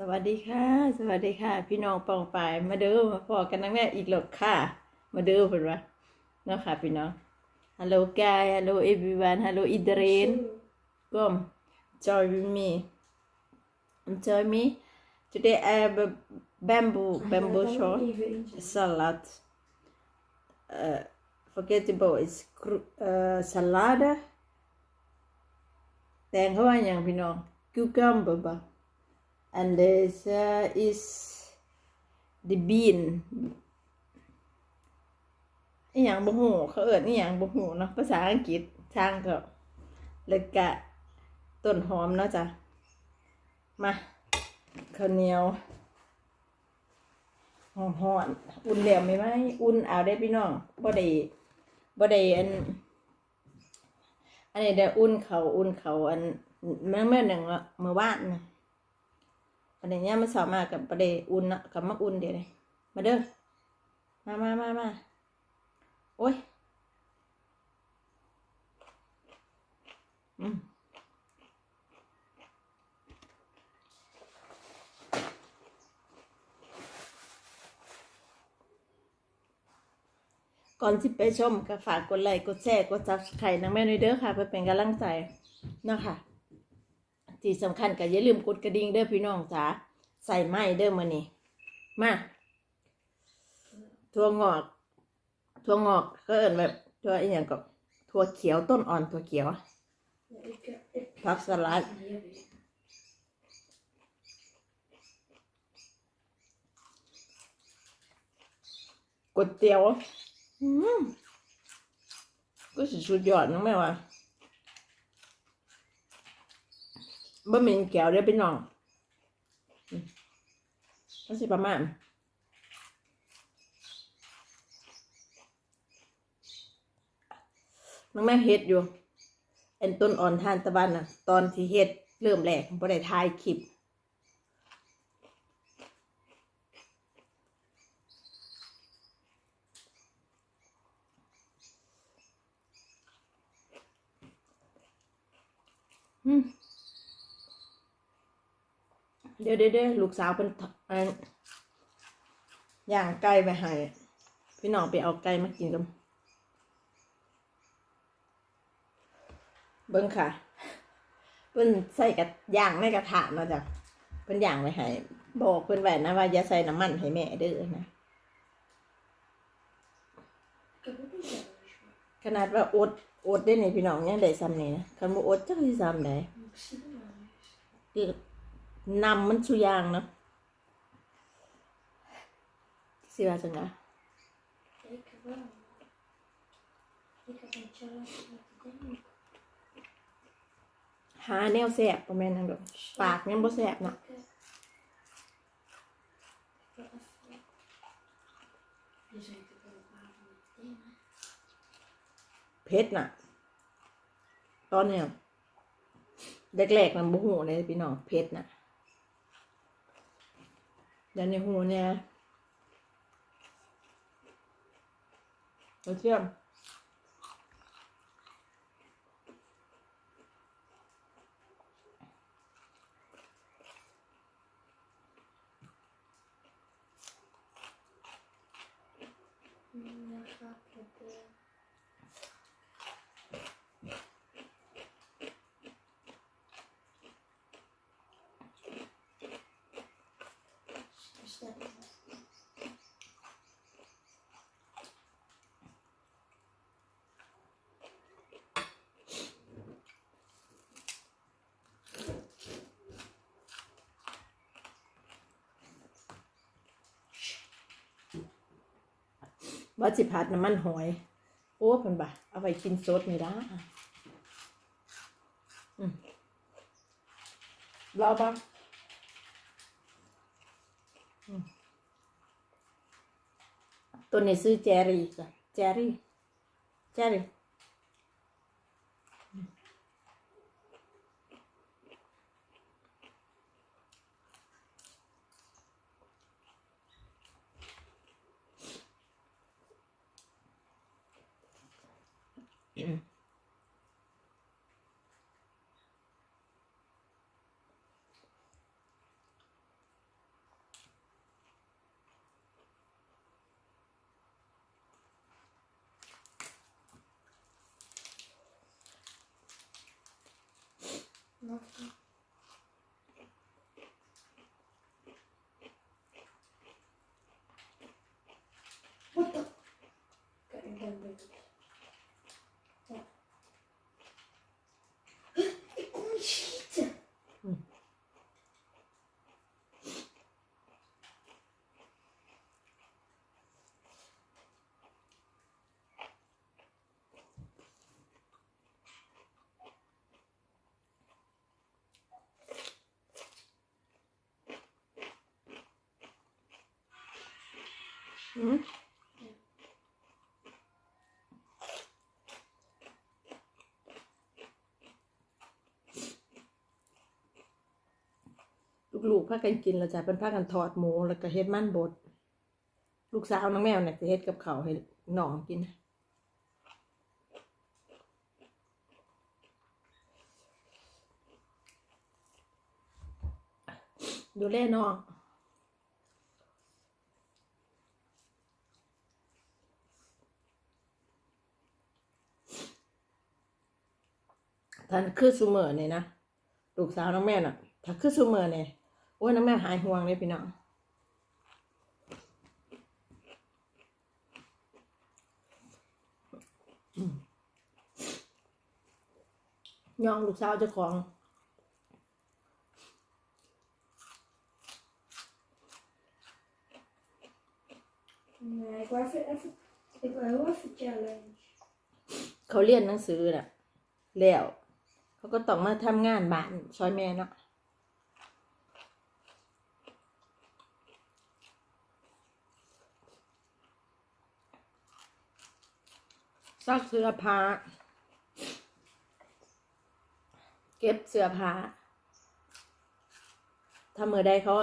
สวัสดีค่ะ สวัสดีค่ะ พี่น้องปองปายมาเด้อมาพอกันนังแม่อีกหลอกค่ะ มาเด้อเพิ่นว่าเนาะค่ะพี่น้อง Hello guy Hello everyone Hello Idrin Come join with me join me today I have a bamboo bamboo short salad uh, forgettable is cru- uh, salada แตงเขาว่าอย่างพี่น้อง cucumber บ่ and this uh, is the bean อีหย่างบ่ฮู้เขาเอิ้นอหย่างบ่ฮู้เนาะภาษาอังกฤษช่างก็แล้วก็ต้นหอมเนาะจ้ะมาข้าวเหนียวหอมๆอุ่นแล้วไหมไหมอุ่นเอาได้พี่น้องบ่ได้บ่ได้อันอันนี้ได้อุ่นเขาอุ่นเขาอันเมื่อเมื่อหนึ่งอะเมื่อวานนะ อันนี้เนี่ยมันสามารถกับประเดอุ่นนะกับมาอุ่นเดี๋ยวเลยมาเด้อมามามามาโอ้ยอืมก่อนที่ไปชมก็ฝากกดไลค์กดแชร์กดซับสไครต์นังแม่น่อยเด้อค่ะเพื่อเป็นกำลังใจนะคะ ที่สำคัญก็อย่าลืมกดกระดิ่งเด้อพี่น้องจ๋าใส่ไม้เด้อมื้อนี้มาถั่วงอกถั่วงอกก็เอิ้นแบบถั่วอีหยังก็ถั่วเขียวต้นอ่อนถั่วเขียวผักสลัดก๋วยเตี๋ยวอืมก็สิสุดยอดนะแม่ว่า บะหมี่แก้วเด้อพี่น้องอืมก็สิประมาณน้องแม่เฮ็ดอยู่เอ็นต้นอ่อนทานตะวันน่ะ ตอนที่เฮ็ดเริ่มแรกบ่ได้ถ่ายคลิปอืม เดี๋ยวเดี๋ยวเดี๋ยวลูกสาวเป็นอันย่างไก่ไปให้พี่น้องไปเอาไก่มากินกันเบิ้งค่ะเพิ่นใส่กับย่างในกระถางมาจ้ะเพิ่นย่างไว้ให้บอกเพิ่นไว้นะว่าอย่าใส่น้ำมันให้แม่เด้อนะขนาดว่าอดอดได้ในพี่น้องยังได้ซ้ำนี่นะคันบ่อดจักสิซ้ำได้คือ นำมันสุยางเนาะสิว่าจังไงหาแนวแสบประมาณนั้นดอกปากยังบ่แสบนะเผ็ดน่ะ ตอนเนี้ยแรกๆมันบ่หูเลยพี่น้องเผ็ดน่ะ ดี๋ยวในหูเนี่ยเราเชื่อม ว่าสิพัดน้ำมันหอย โอ้เพิ่นบ่าเอาไปกินสดนี่ละรอบ้างตัวนี้ซื้อแจรี่จ้ะแจรี่แจรี่ What the? Getting ลูกๆพากันกินแล้วจ้ะเป็นพากันทอดหมูแล้วก็เฮ็ดมันบด ลูกสาวน้องแมวเนี่ยจะเฮ็ดกับเขาให้น้องกินดูแลน้อง ท่านคือซูเมอร์เนี่ยนะลูกสาวน้องแม่น่ะ ถ้าคือซูเมอร์เนี่ยโอ้ยน้องแม่หายห่วงเลยพี่น้องอืมย่องลูกสาวเจ้าของ Nee, ik wou even, even, ik wou heel even challenge. เขาเรียนหนังสือน่ะ แล้ว เขาก็ต้องมาทำงานบ้านช่วยแม่เนาะซักเสื้อผ้า เก็บเสื้อผ้าถ้าเมื่อใดเขา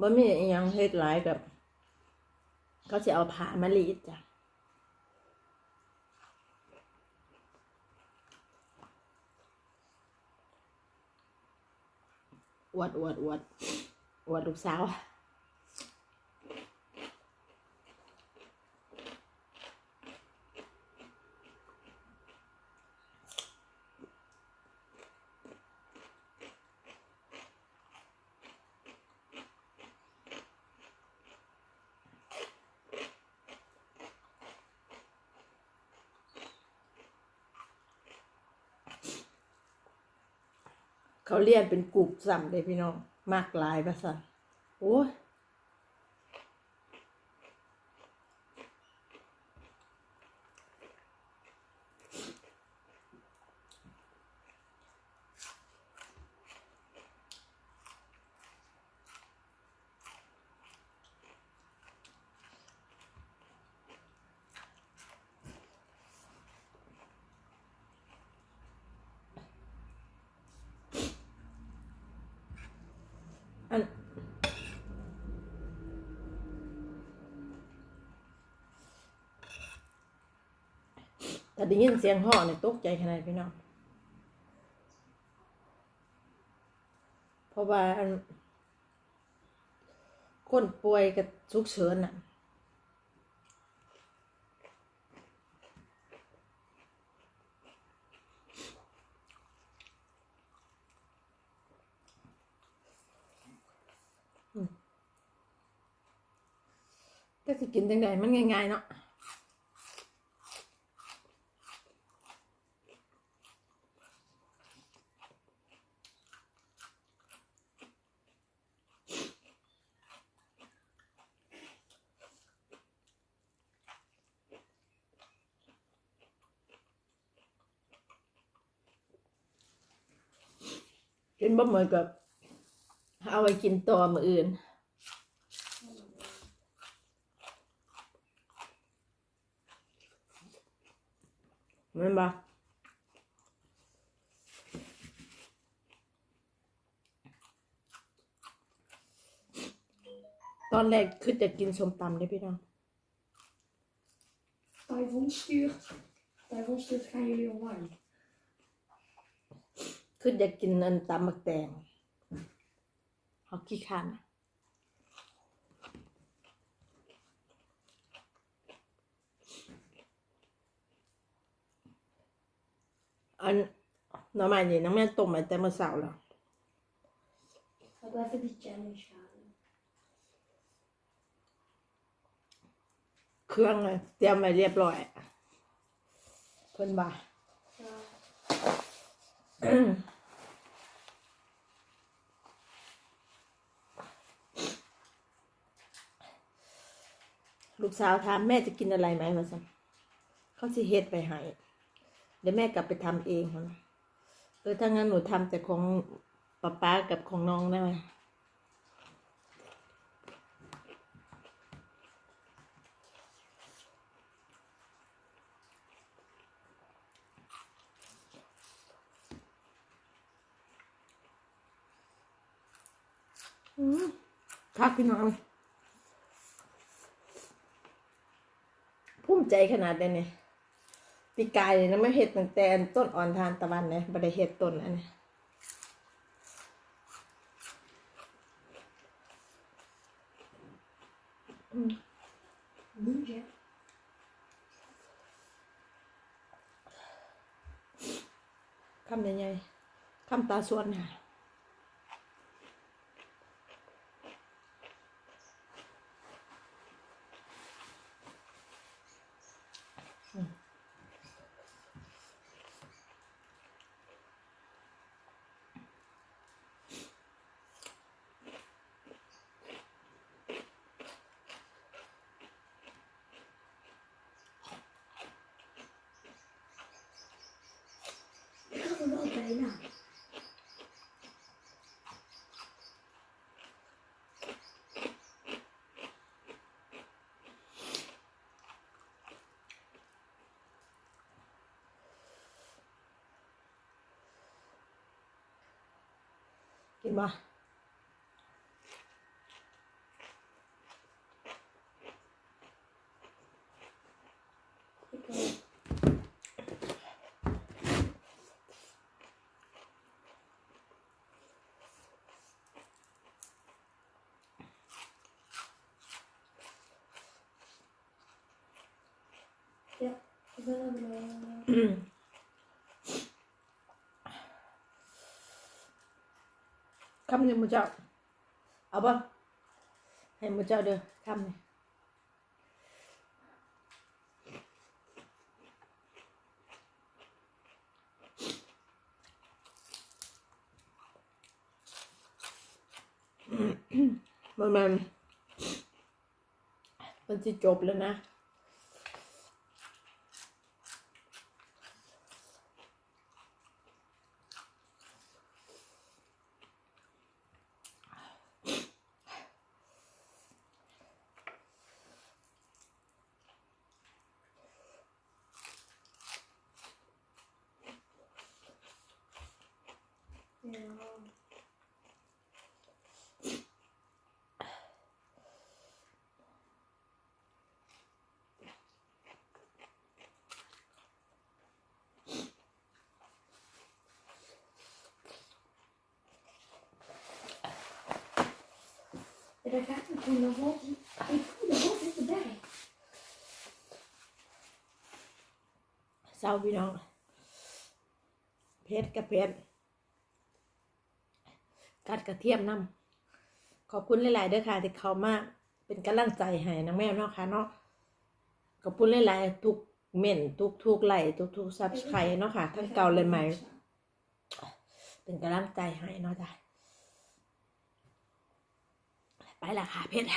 บ่มีอหยังเฮ็ดหลายกับ เขาจะเอาผ้ามารีดจ้ะ อวดอวดอวดอวดลูกสาว เขาเรียนเป็นกลุ่มสัมเลยพี่น้องมากหลายภาษาโอ้ย อันแต่ได้ยินเสียงห่อเนี่ยตกใจขนาดพี่น้องเพราะว่าอันคนป่วยกับฉุกเฉินน่ะ ก็สิกินจังไดมันง่ายๆเนาะกินบ่เหมือนกับเอาไว้กินตัวมืออื่น มันบ่ตอนแรกคือจะกินส้มตำได้พี่น้อง Typhon stuurt. Typhon stuurt, gaan jullie online? คืออยากกินอันตำมักแตงเขาขี้คัน อันหน่อไม้นี่น้องแม่ต้มมาแต่เมื่อเช้าแล้ว Jag går för ditt kärlekskärl. เครื่องอะเตรียมไว้เรียบร้อยเพิ่นว่า Ja. ลูกสาวถามแม่จะกินอะไรไหมมาสันเขาสิเฮ็ดไปให้ เดี๋ยวแม่กลับไปทำเองมันเออถ้างั้นหนูทำแต่ของป๊าป๊ากับของน้องได้ไหมอืมคักพี่น้องภูมิใจขนาดนี้เนี่ย ปีกายเลยนะไม่เห็ดตั้งแต่ต้นอ่อนทานตะวันเนี่ยบ่ได้เห็ดต้นอันนี้คำยังไงคำตาสวนค่ะ กินมาเยวเริ่มเลย เด้อคำนี้มันมันมันจะจบแล้ว นะ Ja. Det där katten kunde ha varit... Det kunde ha varit lite berg. เศร้าพี่น้องเพชรกับเพชร กัดกระเทียมน้ำขอบคุณหลาย ๆ เด้อค่ะ ที่เขามาเป็นกำลังใจให้นางแม่เนาะค่ะเนาะขอบคุณหลาย ๆ ทุกเม่นทุกทุกไลค์ทุกทุกซับสไครต์เนาะค่ะทั้งเก่าเลยใหม่ เป็นกำลังใจให้เนาะจ้ะไปละค่ะเพชร